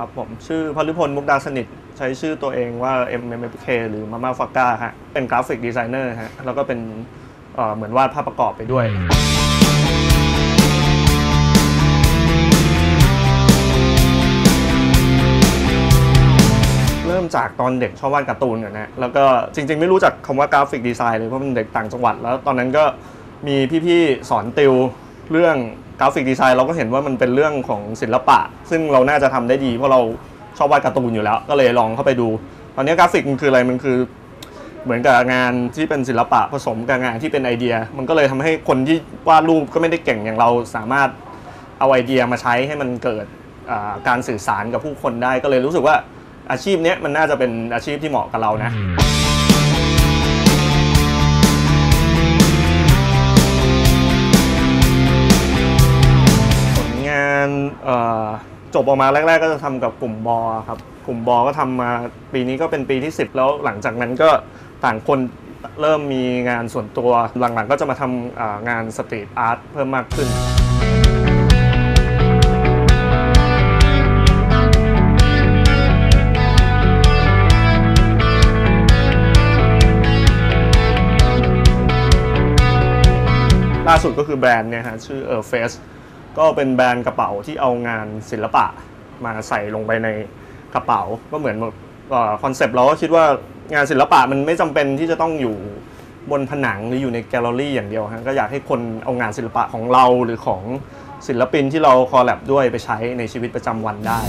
ครับผมชื่อพลพลมุกดาสนิท ใช้ชื่อตัวเองว่า MMFK หรือ Mama f a k a ฮะเป็นกราฟิกดีไซเนอร์ฮะแล้วก็เป็นเเหมือนวาดภาพประกอบไปด้วย เริ่มจากตอนเด็กชอบวาดการ์ตูนก่อนนะแล้วก็จริง ๆ ไม่รู้จักคำว่ากราฟิกดีไซน์เลยเพราะเป็นเด็กต่างจังหวัด แล้วตอนนั้นก็มีพี่ๆสอนติว เรื่องกราฟิกดีไซน์เราก็เห็นว่ามันเป็นเรื่องของศิลปะ ซึ่งเราน่าจะทำได้ดีเพราะเราชอบวาดการ์ตูนอยู่แล้ว ก็เลยลองเข้าไปดู ตอนนี้กราฟิกมันคืออะไรมันคือ เหมือนกับงานที่เป็นศิลปะผสมกับงานที่เป็นไอเดีย มันก็เลยทำให้คนที่วาดรูปก็ไม่ได้เก่งอย่างเราสามารถเอาไอเดียมาใช้ให้มันเกิดการสื่อสารกับผู้คนได้ ก็เลยรู้สึกว่าอาชีพนี้มันน่าจะเป็นอาชีพที่เหมาะกับเรานะ จบออกมาแรก ๆ ก็จะทำกับกลุ่มบอครับ กลุ่มบอก็ทำมาปีนี้ก็เป็นปีที่ 10 แล้วหลังจากนั้นก็ต่างคนเริ่มมีงานส่วนตัวหลังๆ ก็จะมาทำอ่างานสตรีทอาร์ตเพิ่มมากขึ้น ล่าสุดก็คือแบรนด์เนี่ยฮะชื่อเออเฟส ก็เป็นแบรนด์กระเป๋าที่เอางานศิลปะมาใส่ลงไปในกระเป๋าก็เหมือนคอนเซปต์เราก็คิดว่างานศิลปะมันไม่จำเป็นที่จะต้องอยู่บนผนังหรืออยู่ในแกลเลอรี่อย่างเดียวฮะก็อยากให้คนเอางานศิลปะของเราหรือของศิลปินที่เราคอลแลบด้วยไปใช้ในชีวิตประจำวันได้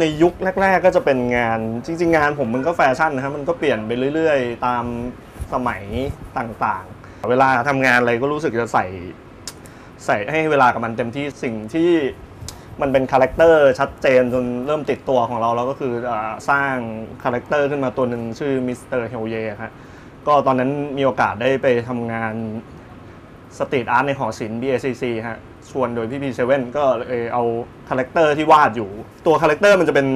ในยุคแรก ๆ ก็จะเป็นงานจริง ๆ งานผมมันก็แฟชั่นนะครับมันก็เปลี่ยนไปเรื่อย ๆ ตามสมัยต่างๆ เวลาทำงานอะไรก็รู้สึกจะใส่ใส่ให้เวลากับมันเต็มที่สิ่งที่มันเป็นคาแรคเตอร์ชัดเจนจนเริ่มติดตัวของเราแล้วก็คืออาสร้างคาแรคเตอร์ขึ้นมาตัวหนึ่งชื่อมิสเตอร์เฮลเยครับก็ตอนนั้นมีโอกาสได้ไปทำงานสตรีทอาร์ตในหอศิลป์ BACC ฮะ ชวนโดยพี่พีเซเว่นก็เลยเอาคาแรคเตอร์ที่วาดอยู่ ตัวคาแรคเตอร์มันจะเป็น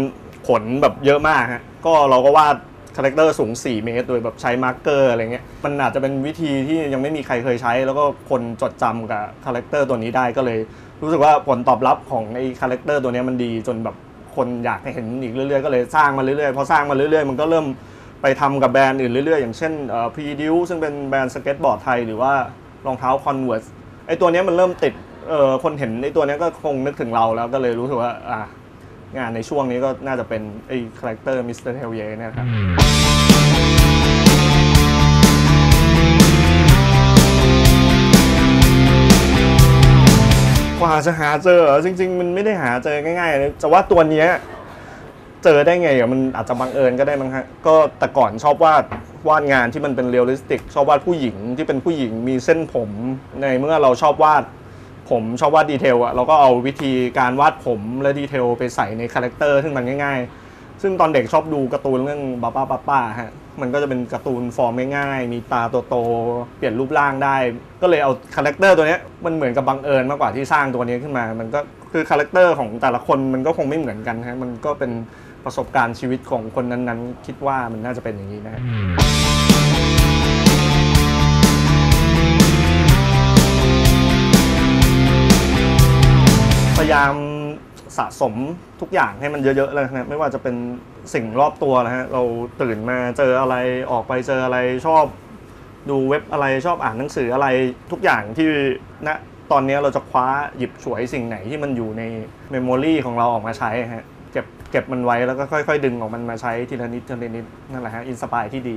ขนแบบเยอะมากฮะก็เราก็วาดคาแรคเตอร์สูง 4 เมตร โดยแบบใช้มาร์กเกอร์อะไรเงี้ย มันอาจจะเป็นวิธีที่ยังไม่มีใครเคยใช้ แล้วก็คนจดจำกับคาแรคเตอร์ตัวนี้ได้ก็เลย รู้สึกว่าผลตอบรับของไอ้คาแรคเตอร์ตัวนี้มันดีจนแบบคนอยากให้เห็นอีกเรื่อยๆ ก็เลยสร้างมาเรื่อยๆ พอสร้างมาเรื่อยๆ มันก็เริ่มไปทำกับแบรนด์อื่นเรื่อยๆ อย่างเช่นพีดิวซึ่งเป็นแบรนด์สเก็ตบอร์ดไทย หรือว่ารองเท้า Converse ไอ้ตัวนี้มันเริ่มติด เออคนเห็นไอ้ตัวนี้ก็คงนึกถึงเราแล้วก็เลยรู้สึกว่าอะงานในช่วงนี้ก็น่าจะเป็นไอ้คาแรคเตอร์มิสเตอร์เทลเย่เนี่ยครับกว่าจะหาเจอเหรอจริง ๆ มันไม่ได้หาเจอง่ายๆเลยจะว่าตัวเนี้ยเจอได้ไงอะมันอาจจะบังเอิญก็ได้มั้งฮะก็แต่ก่อนชอบวาดวาดงานที่มันเป็นเรียลลิสติก ชอบวาดผู้หญิงที่เป็นผู้หญิงมีเส้นผม ในเมื่อเราชอบวาด ผมชอบวาดดีเทลอะเราก็เอาวิธีการวาดผมและดีเทลไปใส่ในคาแรคเตอร์ซึ่งมันง่าย ๆ ซึ่งตอนเด็กชอบดูการ์ตูนเรื่องบ้าป้าป้าป้าฮะมันก็จะเป็นการ์ตูนฟอร์มง่ายๆ มีตาโตๆเปลี่ยนรูปร่างได้ ก็เลยเอาคาแรคเตอร์ตัวนี้มันเหมือนกับบังเอิญมากกว่าที่สร้างตัวนี้ขึ้นมา มันก็คือคาแรคเตอร์ของแต่ละคนมันก็คงไม่เหมือนกันฮะมันก็เป็นประสบการณ์ชีวิตของคนนั้นๆ คิดว่ามันน่าจะเป็นอย่างนี้นะฮะายามสะสมทุกอย่างให้มันเยอะๆเลยนะไม่ว่าจะเป็นสิ่งรอบตัวนะฮะเราตื่นมาเจออะไรออกไปเจออะไรชอบ ดูเว็บอะไรชอบอ่านหนังสืออะไรทุกอย่างที่ณตอนนี้เราจะคว้าหยิบฉวยสิ่งไหนที่มันอยู่ในเมมโมรีของเราออกมาใช้ฮะเก็บเก็บมันไว้แล้วก็ค่อยๆ ดึงออกมันมาใช้ทีละนิดทีละนิดนั่นแหละฮะอินสปายที่ดี